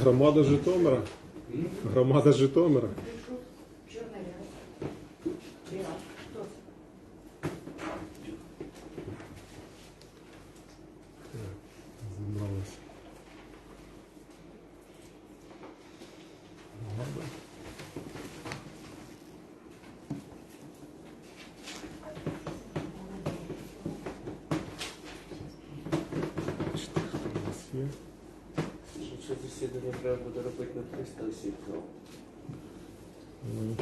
Громада Житомира. Громада Житомира. Чорна Віра. Віра. Хто це? Зібралися. Громада. Бачите, хто у нас є. Що засідання треба буде робити на 300 осіб?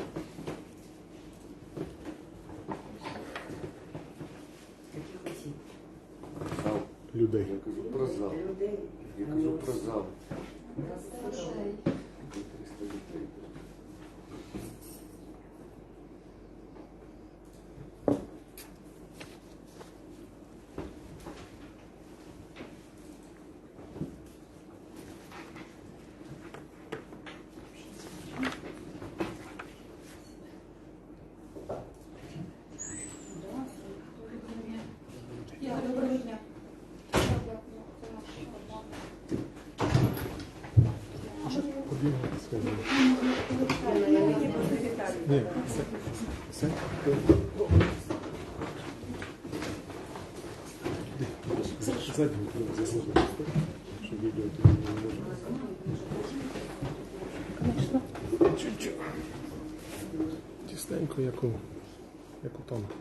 Яких осіб? Зал. Людей. Я кажу про зал. Людей. Я кажу про зал. Розстрашають. 300 дітей. Доброго дня. Ходімо, скажімо. Які просто Віталій? Ні, все. Все? Заслужити, щоб відео тоді не може. Чуть-чуть. Як у, як у танку.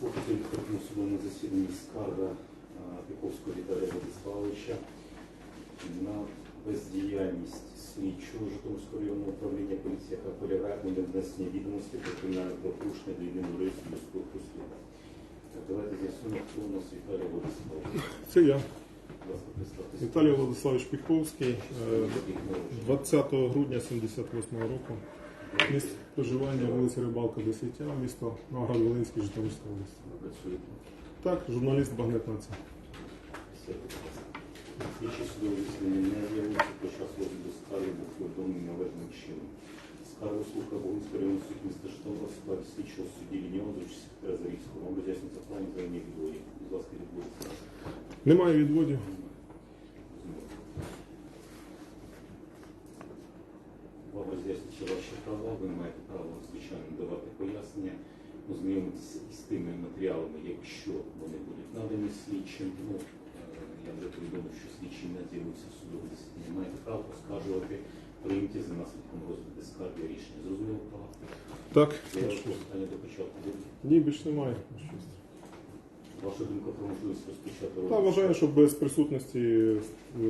Слухайте відкритому судовому засіданні скарга а, Піковського Віталія Владиславовича на бездіяльність слідчого Житомирського районного управління поліції, яка у відомостей про кримінальне правопорушення до єдиного реєстру міського розслідування. Так, Давайте з'ясуємо, хто у нас Віталій Владиславович. Це я, Будь ласка, представтеся. Віталій Владиславович Піховський, е, 20 грудня 78 року. Місце проживання вулиця Рибалка, 10, місто Новоград Волинський, Житомирська область. Ви працюєте? Так, журналіст Багнет Нація. Все, будь ласка. Слідчі судові не з'явився під час розгляду скарги був повідомлений належним чином. Скаргу слухав Волинський районний суд міста Житомира в складі слідчого судді Ліньова до секретаря Зарівського. Вам роз'яснюється плані взаємні відводі. Будь ласка, відводиться. Немає відводів. Вам роз'яснюються ваші права, ви маєте право, звичайно, давати пояснення, ознайомитися із тими матеріалами, якщо вони будуть надані слідчим. Ну, е, я вже повідомив, що слідчий не з'явився в судове засідання. Маєте право оскаржувати прийняті за наслідком розгляду скарги рішення. Зрозуміло права? Так. Я ваше питання до початку. Ні, більш немає. Ваша думка про можливість розпочати Та розгляд? вважаю, що без присутності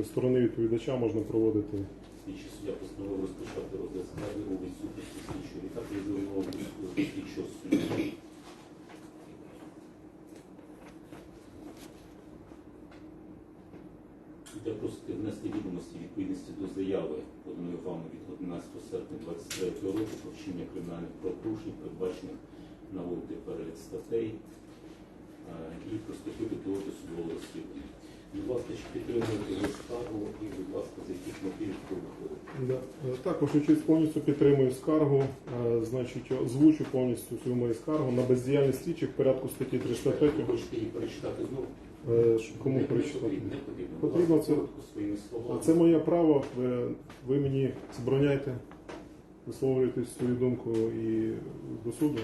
сторони відповідача можна проводити. Слідчий суддя постановив розпочати розгляд скарги у відсутності слідчого. Відтак я звернув до слідчого судді. Я просити внести відомості відповідності до заяви, поданої вами від 11 серпня 2023 року про вчинення кримінальних правопорушень, передбачених наводити перелік статей е, і приступити до судового розслідування. Будь ласка, чи підтримуєте скаргу і, будь лака, з яких мотивів ви виходите? Е, Так, вашу честь повністю підтримую скаргу. Е, Значить, озвучу повністю цю мою скаргу на бездіяльність слідчих в порядку статті 303. Ви хочете її перечитати знову? Е, Кому прочитати? потрібно, це- А. Це моє право. Ви, мені забороняєте висловлювати свою думку і до суду.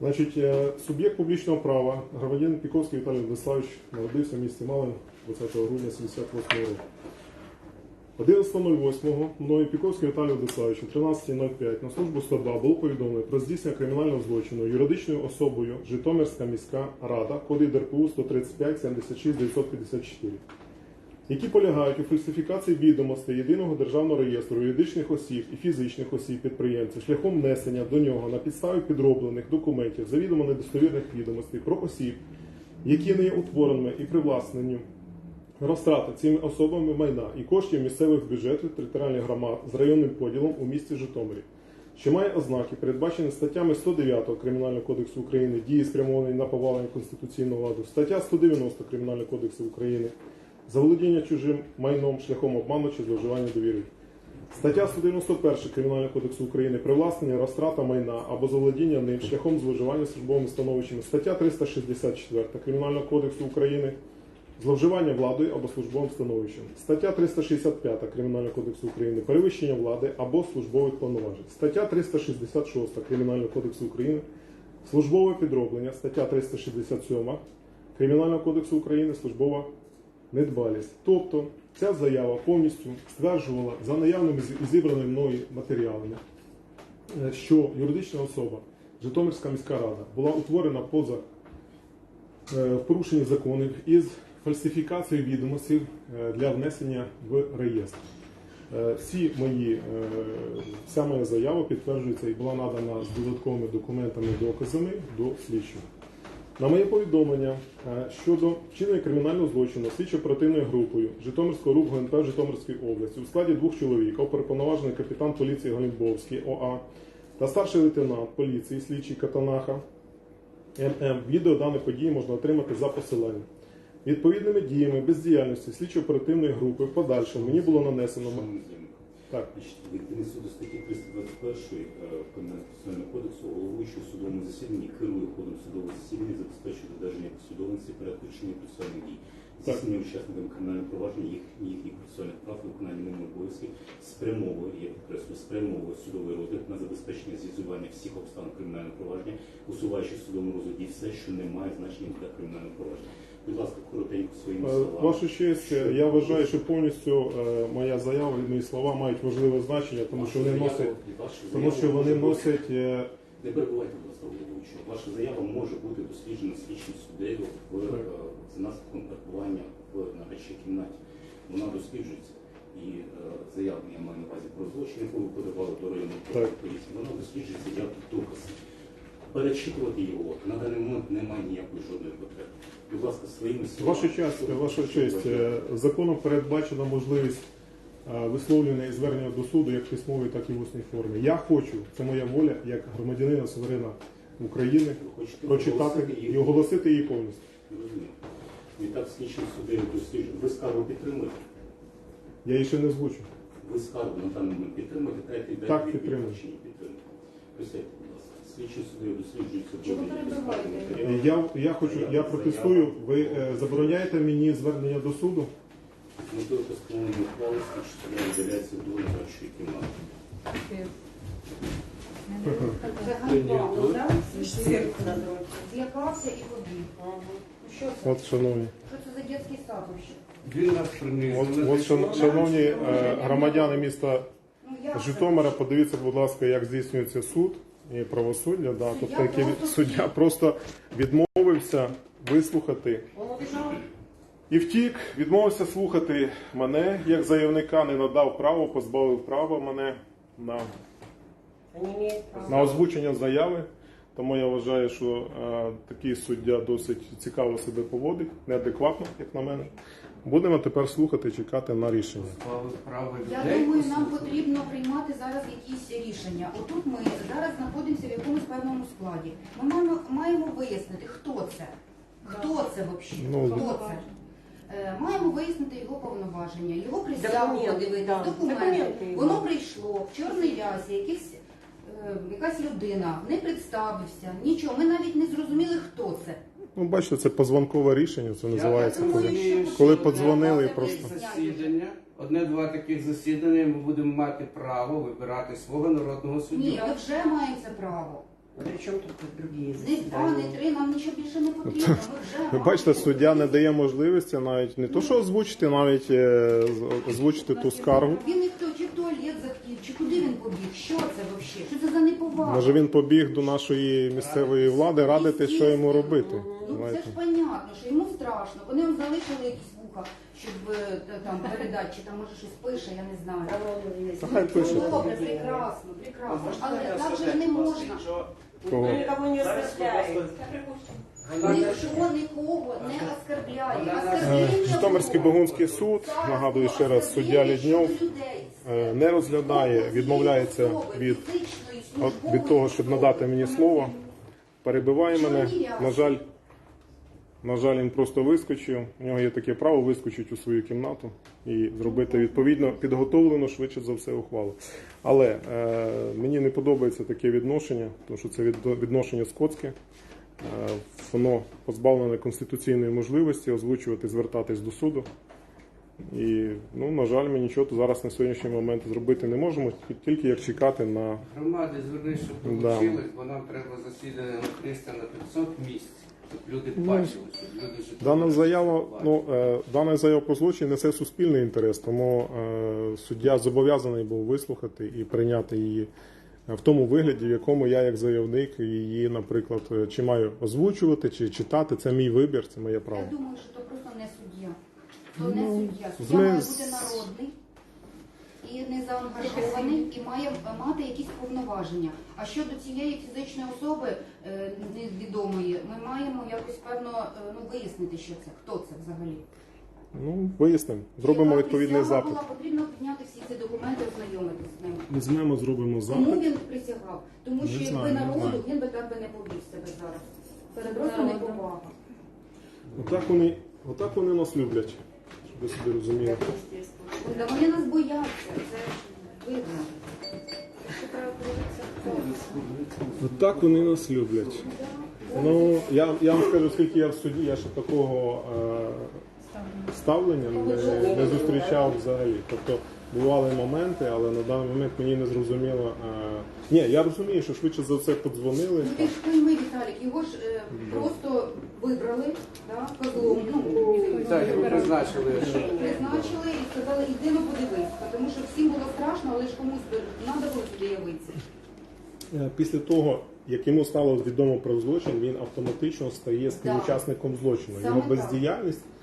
Значить, е, суб'єкт публічного права, громадянин Піковський Віталій Владиславович, народився в місті Малин 20 грудня 78 року. 11.08 мною Піковський Віталій Владиславович о 13.05 на службу 102 було повідомлено про здійснення кримінального злочину юридичною особою Житомирська міська рада, коди ДРПУ 135 76 954 які полягають у фальсифікації відомостей єдиного державного реєстру юридичних осіб і фізичних осіб підприємців шляхом внесення до нього на підставі підроблених документів завідомо недостовірних відомостей про осіб, які не є утвореними і привласненням розтрата цими особами майна і коштів місцевих бюджетів територіальних громад з районним поділом у місті Житомирі, що має ознаки, передбачені статтями 109 Кримінального кодексу України дії спрямовані на повалення конституційного ладу, стаття 190 Кримінального кодексу України заволодіння чужим майном шляхом обману чи зловживання довіри. Стаття 191 Кримінального кодексу України привласнення, розтрата майна або заволодіння ним шляхом зловживання службовими становищами. Стаття 364 Кримінального кодексу України зловживання владою або службовим становищем. Стаття 365 Кримінального кодексу України перевищення влади або службових повноважень. Стаття 366 Кримінального кодексу України службове підроблення. Стаття 367 Кримінального кодексу України службова недбалість. Тобто ця заява повністю стверджувала за наявними з- зібраними мною матеріалами, е, що юридична особа Житомирська міська рада була утворена поза е, в порушенні законів із фальсифікацією відомостей е, для внесення в реєстр. Е, Всі мої, е, вся моя заява підтверджується і була надана з додатковими документами і доказами до слідчого. На моє повідомлення щодо вчинення кримінального злочину слідчо-оперативною групою Житомирського РУП ГНП в області у складі двох чоловік, оперуповноважений капітан поліції Голінбовський ОА та старший лейтенант поліції слідчий Катанаха ММ. Відео даної події можна отримати за посиланням. Відповідними діями бездіяльності слідчо-оперативної групи в подальшому мені було нанесено так. Відповідно до статті 321 е, Кримінального кодексу, головуючий у судовому засіданні керує ходом судового засідання, забезпечує додержання послідовності порядку вчинення процесуальних дій, здійснення учасниками кримінального провадження їх, їхніх процесуальних прав виконання ними обов'язків спрямовує, я підкреслю, спрямовує судовий розгляд на забезпечення з'ясування всіх обставин кримінального провадження, усуваючи в судовому розгляді все, що не має значення для кримінального провадження. Будь ласка, коротенько своїми Е, словами. Ваша честь, я вважаю, що повністю е, моя заява і мої слова мають важливе значення, тому що вони носять, тому що вони носять е, Не перебувайте, будь ласка, головуючого. Ваша заява може бути досліджена слідчим суддею в, за наслідком перебування в нарадчій кімнаті. Вона досліджується. І заяву я маю на увазі про злочин, яку ви подавали до Так. поліції. Вона досліджується як доказ. Перечитувати його на даний момент немає ніякої жодної потреби. Будь ласка, своїми словами. Ваша честь, ваша честь, е, законом передбачена можливість е, висловлювання і звернення до суду як в письмовій, так і в усній формі. Я хочу, це моя воля, як громадянина суверена України, прочитати і оголосити її повністю. Розумію. Відтак слідчим суддею досліджує. Ви скаргу підтримуєте? Я її ще не озвучу. Ви скаргу на даний момент підтримуєте, Так, підтримую. чи підтримуєте. Присядьте, перебиваєте? Я, я хочу, я протестую. Ви е, забороняєте мені звернення до суду? Метою постановлення ухвали суддя виділяється до нарадчої кімнати. Ну. Злякався і побіг. Ну що це? От, шановні. Що це за дитячий сад вообще? Він нас принизив. От, от шан- шановні е, громадяни міста Ну, як це? Житомира, подивіться, будь ласка, як здійснюється суд і правосуддя. Да, Суддя тобто, який просто суддя просто відмовився вислухати і втік, відмовився слухати мене як заявника, не надав право, позбавив права мене на, на озвучення заяви. Тому я вважаю, що е, такий суддя досить цікаво себе поводить, неадекватно, як на мене. Будемо тепер слухати чекати на рішення. Я людей. думаю, нам потрібно приймати зараз якісь рішення. Отут ми зараз знаходимося в якомусь певному складі. Ми маємо, маємо вияснити, хто це. Хто це взагалі? Ну, хто це? Е, Маємо вияснити його повноваження, його присягу Документи, подивитися, да. документи. Документи його. Воно прийшло в чорній лясі, якийсь, е, якась людина не представився, нічого. Ми навіть не зрозуміли, хто це. Ну, бачите, це позвонкове рішення, це називається. думаю, коли, що коли подзвонили дати просто. засідання. Одне-два таких засідання ми будемо мати право вибирати свого народного суддю. Ні, ми вже це право. Причем тут другие Не два, не заседания? три, нам нічого більше не потрібно. Вже Ви маємо бачите, суддя не дає можливості навіть не то, що озвучити, навіть е, з- озвучити ту скаргу. Він ніхто чи в туалет захотів, чи куди він побіг? Що це взагалі? Що це за неповага? Може він побіг до нашої місцевої влади радити, що йому робити. Ну це ж понятно, що йому страшно. Вони йому залишили якісь вуха, щоб е, там передати, чи там може щось пише, я не знаю. Та хай пише. Ну, добре, прекрасно, прекрасно. Але так же не можна. Кого? Никого не ласка, Ніхто нікого не нас- Е, Житомирський було. Богунський суд, нагадую ще раз, суддя оскорблення Лідньов щодо людей. е, не розглядає, відмовляється від, від того, щоб надати мені слово. Перебиває мене. На жаль, на жаль, він просто вискочив. У нього є таке право вискочити у свою кімнату і зробити відповідно підготовлену швидше за все ухвалу. Але е, мені не подобається таке відношення, тому що це відношення скотське. Е, воно позбавлене конституційної можливості озвучувати, звертатись до суду. І, ну, на жаль, ми нічого зараз на сьогоднішній момент зробити не можемо, тільки як чекати на Громади звернись, щоб Да. бо нам треба засідання на 300 на 500 місць, люди Ну, бачили, щоб люди. Дана заява, ну, е, дана заява про злочин несе суспільний інтерес, тому е, суддя зобов'язаний був вислухати і прийняти її в тому вигляді, в якому я, як заявник, її, наприклад, е, чи маю озвучувати, чи читати. Це мій вибір, це моє право. Я думаю, що то просто не суддя. То не Ну, суддя. Суддя ми- має бути народний і не заангажований, і має мати якісь повноваження. А щодо цієї фізичної особи е, невідомої, ми маємо якось певно е, ну, вияснити, що це, хто це взагалі. Ну, вияснимо, зробимо Яка відповідний присяга запит. Була, потрібно підняти всі ці документи, ознайомитися з ними. Візьмемо, зробимо Кому запит. він присягав? Тому Не що якби знаю, не народу, знаю. він би так би не повів себе зараз. Це Перед просто народом. неповага. Отак вони, отак вони нас люблять, ви собі розуміли. Да вони нас бояться, це видно. Отак вони нас люблять. Ну, я, я вам скажу, скільки я в суді, я ще такого е, ставлення не, не зустрічав взагалі. Тобто бували моменти, але на даний момент мені не зрозуміло. Е, ні, я розумію, що швидше за все подзвонили. Ну ти ж пойми, Віталік, його ж е, просто вибрали, да, козлом, ну, Так, його призначили. що призначили і сказали, йди ну подивись, тому що всім було страшно, але ж комусь би треба було сюди явитися. Е, Після того, як йому стало відомо про злочин, він автоматично стає співучасником злочину. Його так. бездіяльність е,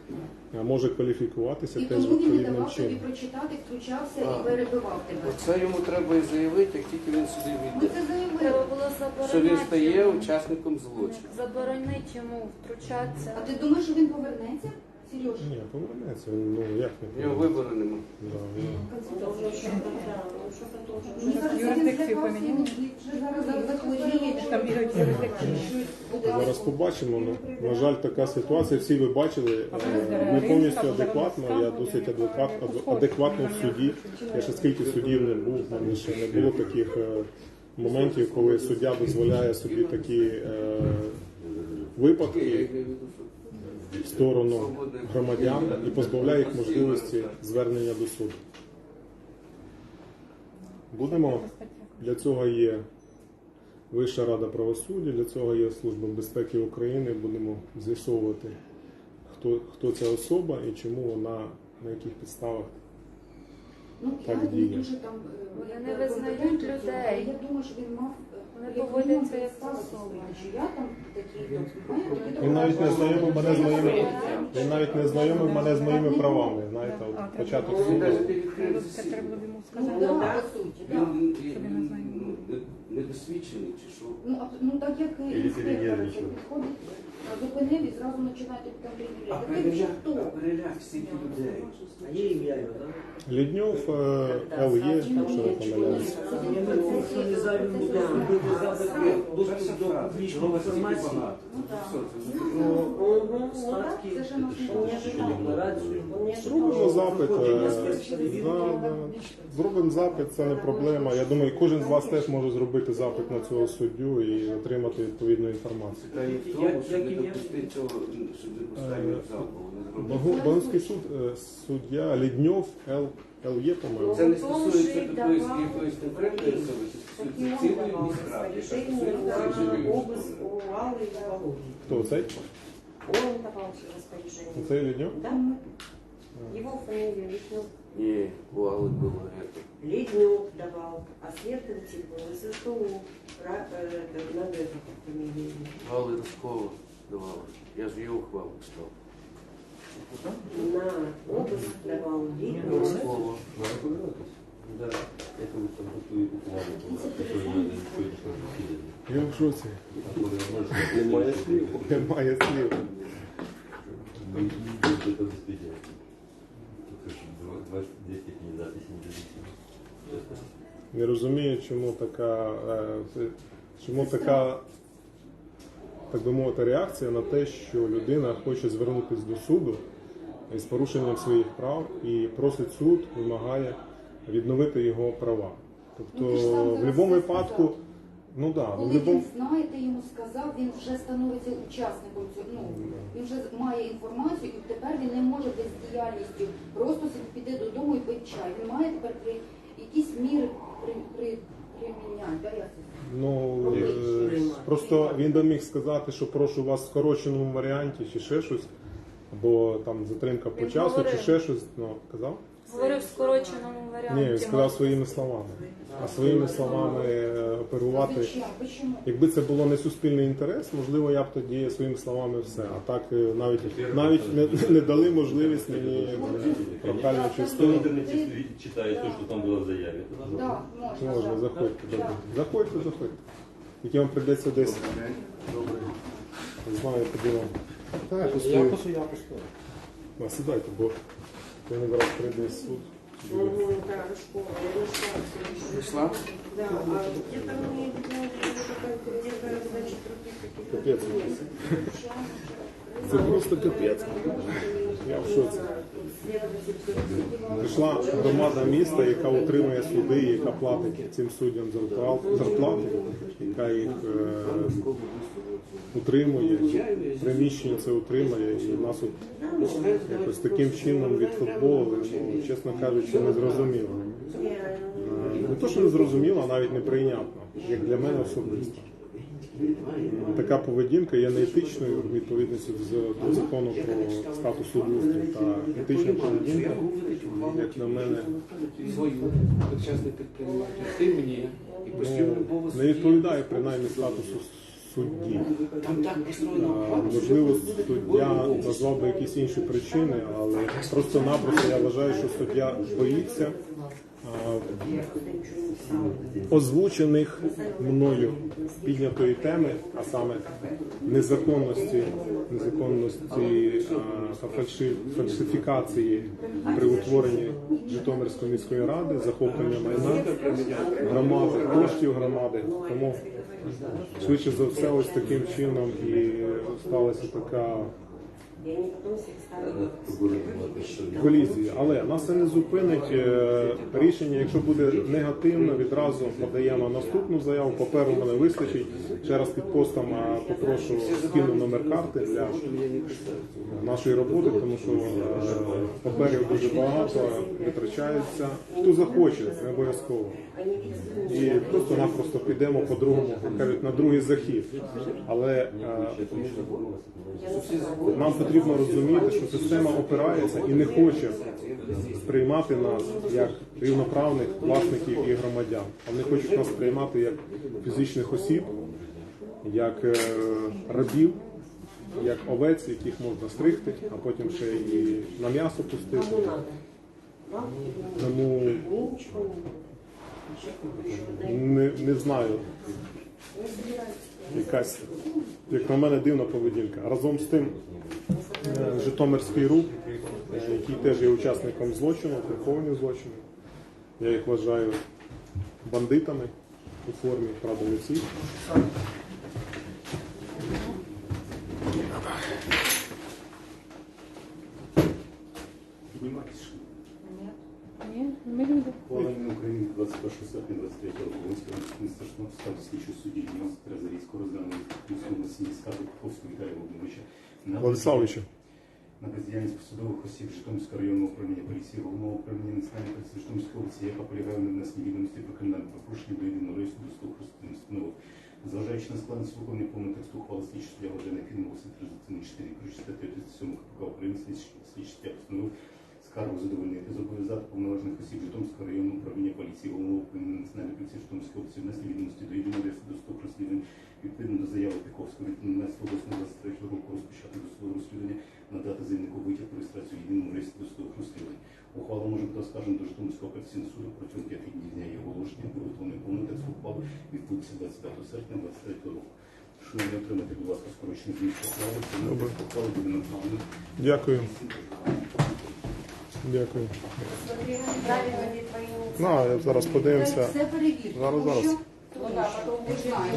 може кваліфікуватися І теж тому він не відповідним давав тобі чином. прочитати, втручався А. і перебивав тебе. Оце йому треба і заявити, як тільки він сюди Ми війде. це заявили. Було. Що він стає йому. учасником злочину. Заборонити йому втручатися. А ти думаєш, що він повернеться? Сереж? Ні, повернеться. Ну як не повернеться? вибору немає. Да, Юрисдикцію поміняли? зараз. Там бігають. Зараз побачимо. Ну, на жаль, така ситуація. Всі ви бачили, е, не повністю адекватно. Я досить адекват, адекватно в суді. Я ще скільки судів не був, в мене ще не було таких е, моментів, коли суддя дозволяє собі такі е, випадки в сторону громадян і позбавляє їх можливості звернення до суду. Будемо для цього є Вища рада правосуддя, для цього є Служба безпеки України. Будемо з'ясовувати, хто, хто ця особа і чому вона на яких підставах. Ну, Так я діє. дуже там е, Вони не визнають компетентна в цьому, людей. Я думаю, що він мав е, Вони поводяться як особи. Він навіть не знайомив мене з моїми він навіть не знайомив мене з моїми правами. Знаєте, от початок суду. Треба було йому Ну, сказати. да, да. по суті, да. Щоб він не знає. ну, недосвідчений чи що. Ну, а- ну так як перенервничав. підходить, а зупинив і зразу починаєте А переляк, а переляк стільки людей. А є ім'я його, так? Лідньов е, ЛЄ, якщо не помиляюсь. Я не знаю, він буде робити запит доступ до публічної інформації. Ну, Угу, Ну, не он не ожидал, Зробимо запит. е, да, да. Зробимо запит, це не проблема. Я думаю, кожен з вас теж може зробити запит на цього суддю і отримати відповідну інформацію. Питання в тому, щоб не допустити цього, щоб не поставити в зал, бо. Багу- Багунський суд, е, суддя Лідньов Л. ЛЄ, по-моєму. Це не стосується такої якоїсь конкретної особи, це стосується цілої міськради, яка стосується цілої на обыск міськради. у Аллы и Володи. Хто цей? Он давал распоряжение. Цей Лідньов? Да. Его фамилия Леднев. Ні, у Алли було это. Леднев давал, а следователь был из СТУ. Ра- э, это, Надо это как фамилия. Алли Роскова давала. Я ж її ухвалу читав. На обыск давал Леднев. Роскова. Да. Я коли там готую ухвалу, то сьогодні на сьогоднішньому засіданні. Я в шоці. Коли Немає слів. Немає слів. Это действительно. Тут же два- два- две записи независимы. Не розумію, чому така, е, чому така, так би мовити, реакція на те, що людина хоче звернутися до суду із порушенням своїх прав і просить суд, вимагає відновити його права. Тобто Ну, в будь-якому випадку. Ну да, Коли він знає, ти йому сказав, він вже становиться учасником цього. Ну він вже має інформацію, і тепер він не може бездіяльністю просто собі піде додому і пити чай. Він має тепер при якісь міри при, при, приміняти. Да, це? Ну Робити. е, просто він би міг сказати, що прошу вас в скороченому варіанті чи ще щось, або там затримка по Він часу, чи ще щось. Ну казав? Говорив в скороченому варіанті. Ні, він сказав своїми словами. А своїми словами е, оперувати. Якби це було не суспільний інтерес, можливо, я б тоді своїми словами все. А так е, навіть навіть не, не дали можливість мені в частину. читает то, что там было в заяве? это Да, можна. Заходьте. Добре. Заходьте, заходьте. Тільки вам прийдеться десь. Не знаю, куди вам. Так, постою. А, сідайте, бо коли зараз прийде суд. буде. Да, школа. Я нашла всё. Прийшла? А где-то мне видно, какая-то первая задача Капець. Це просто капець. Я в шоці. Прийшла громада міста, яка утримує суди, яка платить цим суддям зарплат- зарплати, яка їх е, утримує, приміщення це утримує, і нас от якось таким чином від футболу, ну, чесно кажучи, не зрозуміло. Е, Не то, що не зрозуміло, а навіть неприйнятно, як для мене особисто. Така поведінка є неетичною в відповідності з- до закону про статус судоустрою та етична поведінка, як на мене, Свою почесний підприємство. Мені і постійно ну, не відповідає принаймні статусу судді. Там так построєно. Можливо, суддя назвав би якісь інші причини, але просто-напросто я вважаю, що суддя боїться озвучених мною піднятої теми, а саме незаконності, незаконності фальсифікації при утворенні Житомирської міської ради, захоплення майна громади, коштів громади. Тому швидше за все, ось таким чином і сталася така И они потом всех ставят. колізія. Але нас це не зупинить е, рішення. Якщо буде негативно, відразу подаємо наступну заяву. Паперу мене вистачить. Ще раз під постом е, попрошу скину номер карти для нашої роботи, тому що е, паперів дуже багато, витрачається. Хто захоче, не обов'язково. І просто-напросто підемо по другому, кажуть, на другий захід. Але е, нам потрібно розуміти, що система опирається і не хоче сприймати нас як рівноправних власників і громадян. Вони хочуть нас сприймати як фізичних осіб, як е, рабів, як овець, яких можна стригти, а потім ще і на м'ясо пустити. Тому не не, знаю. Якась, як на мене, дивна поведінка. Разом з тим, е, Житомирський рух, який теж є учасником злочину, прихованих злочинів. Я їх вважаю бандитами у формі, всіх. Піднімайтесь. Ні, ми люди. Ухвалення України 21 серпня 23 року Волинського міністерства став слідчого судді міністра Зарізького розглянули міському сім'ї скарги Пуховського Віталія Володимировича на Владиславовичу, на бездіяльність посадових осіб Житомирського районного управління поліції, головного управління національної поліції Житомирської області, яка полягає на внесенні відомості про кримінальне пропорушення до єдиного реєстру до слуху установ. Зважаючи на складність виконання повного тексту ухвали слідчого суддя Владимир Фільмов 4 ключ статтю 37 КПК України слідчий суддя постановив скаргу задовольнити, зобов'язати повноважених осіб Житомирського районного управління поліції, головного управління національної поліції Житомирської області внести відомості до єдиного реєстру досудових розслідувань відповідно до заяви Піковського від 11 вересня 23 року розпочати досудове розслідування, надати заявнику витяг про реєстрацію єдиному реєстрі досудових розслідувань. Ухвала може бути оскаржена до Житомирського апеляційного суду протягом 5 днів дня її оголошення про виготовлення повного тексту ухвали від 25 серпня 23 року. Шановні отримати, будь ласка, скорочений звіт поправи. Добре. Поправи буде направлено. Дякую. Дякую. На, я зараз подивимося. Все перевірте. Зараз, зараз.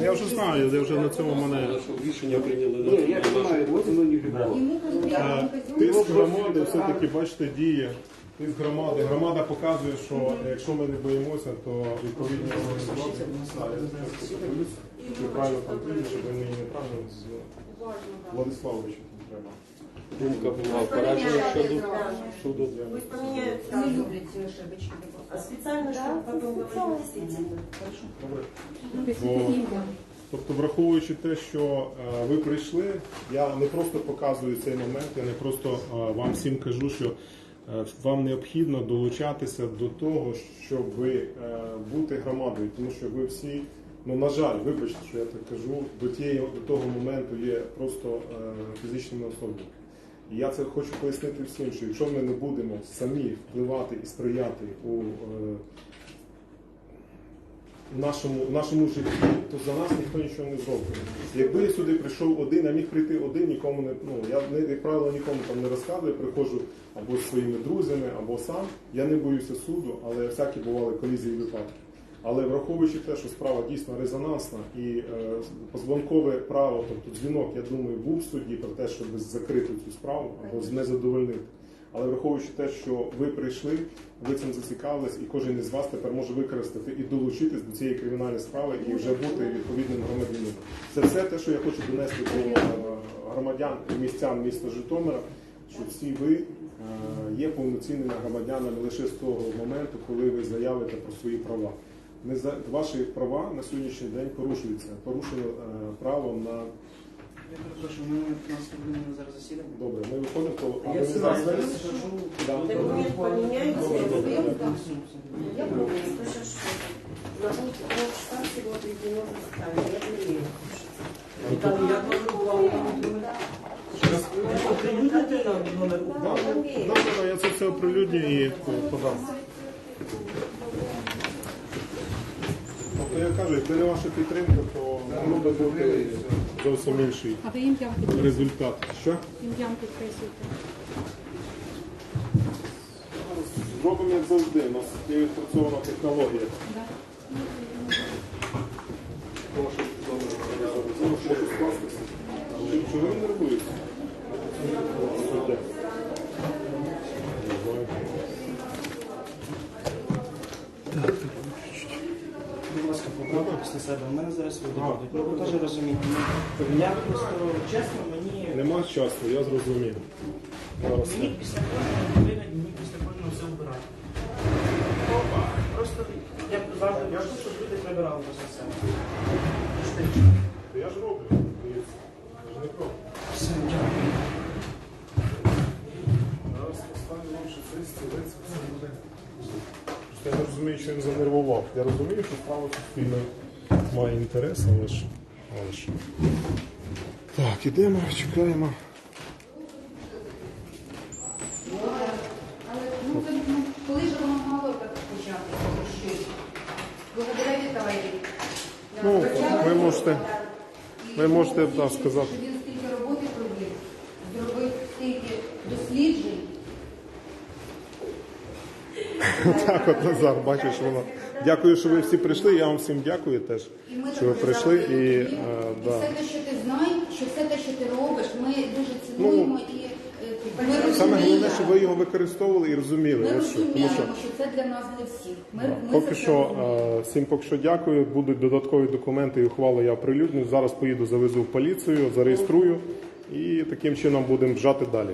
Я вже знаю, я вже на цьому мене. Рішення прийняли. Ні, я розумію, от воно не. Йому конкретно Тиск громади все-таки, бачите, діє. Тиск громади. Громада показує, що якщо ми не боїмося, то відповідні організації Ми правильно там прийняли, щоб вони неправильно з Владиславовичем треба. Думка була поражена щодо суду. Пусть поменяют не люблять ці ошибочки. А специально, чтобы потом говорить действительно. Бо, тобто, враховуючи те, що е, ви прийшли, я не просто показую цей момент, я не просто е, вам всім кажу, що е, вам необхідно долучатися до того, щоб е, бути громадою, тому що ви всі, ну на жаль, вибачте, що я так кажу, до тієї до того моменту є просто е, фізичними особами. І я це хочу пояснити всім, що якщо ми не будемо самі впливати і сприяти у е, нашому, нашому житті, то за нас ніхто нічого не зробить. Якби я сюди прийшов один, я міг прийти один, нікому не ну я як правило нікому там не розказую, приходжу або з своїми друзями, або сам. Я не боюся суду, але всякі бували колізії випадки. Але враховуючи те, що справа дійсно резонансна і е, позвонкове право, тобто дзвінок, я думаю, був в суді про те, щоб закрити цю справу або не задовольнити. Але враховуючи те, що ви прийшли, ви цим зацікавились, і кожен із вас тепер може використати і долучитись до цієї кримінальної справи і вже бути відповідним громадянином. Це все те, що я хочу донести до е, громадян і містян міста Житомира, що всі ви е, є повноцінними громадянами лише з того моменту, коли ви заявите про свої права. Не за ваші права на сьогоднішній день порушуються. Порушено е, право на Я перепрошую, ми у нас хвилини зараз засідання. добре. Ми виходимо то а Я ви зараз знаю, я зараз- скажу. Да. Документ поменяйте. Добре, добре. Я помню, 106. На полчаса всего отведено заседание. Я проверю. Там я можу вам оприлюднити на номер. Да, да, да, да, я це все оприлюдню і подам. Тобто я кажу, не ваша підтримка, то могло би бути зовсім інший А ви ім'ям підписуєте? результат. Що? Ім'ям підписуєте. Зробимо як завжди, у нас є відпрацьована технологія. Да? Чого ви нервуєте? Суддя. Не знаю. Будь ласка, попробуй себе. У мене зараз люди. Ну, ви теж розумієте. Ну, Я просто чесно, мені Нема часу, я зрозумів. Зараз мені після кожного мені після кожного все вбирати. Просто я завжди кажу, щоб люди прибирали за себе. я ж роблю. Дивіться. Я ж не проти. Все, дякую. Зараз поставлю вам ще цей стілець, все буде. Просто Я не розумію, що він занервував. Я розумію, що справа суспільної має інтерес, але ж. Але ж. Так, ідемо, чекаємо. Але ну, це, ну, коли ж воно мало так почати? Що? Благодаря Віталію. Я Ну, ви можете, ви можете, да, сказати. Він Так, от Назар, бачиш, воно. Дякую, що ви всі прийшли. Я вам всім дякую теж, І ми що ви прийшли. завжди І, е. І да. все те, що ти знаєш, що все те, що ти робиш, ми дуже цінуємо і е, ми Ну, Саме головне, розуміємо. щоб ви його використовували і розуміли. Ми Ось що. Тому розуміємо, що що це для нас для всіх. Ми, ми Поки це що розуміємо. е, всім поки що дякую. Будуть додаткові документи і ухвали я оприлюдню. Зараз поїду завезу в поліцію, зареєструю і таким чином будемо вжати далі.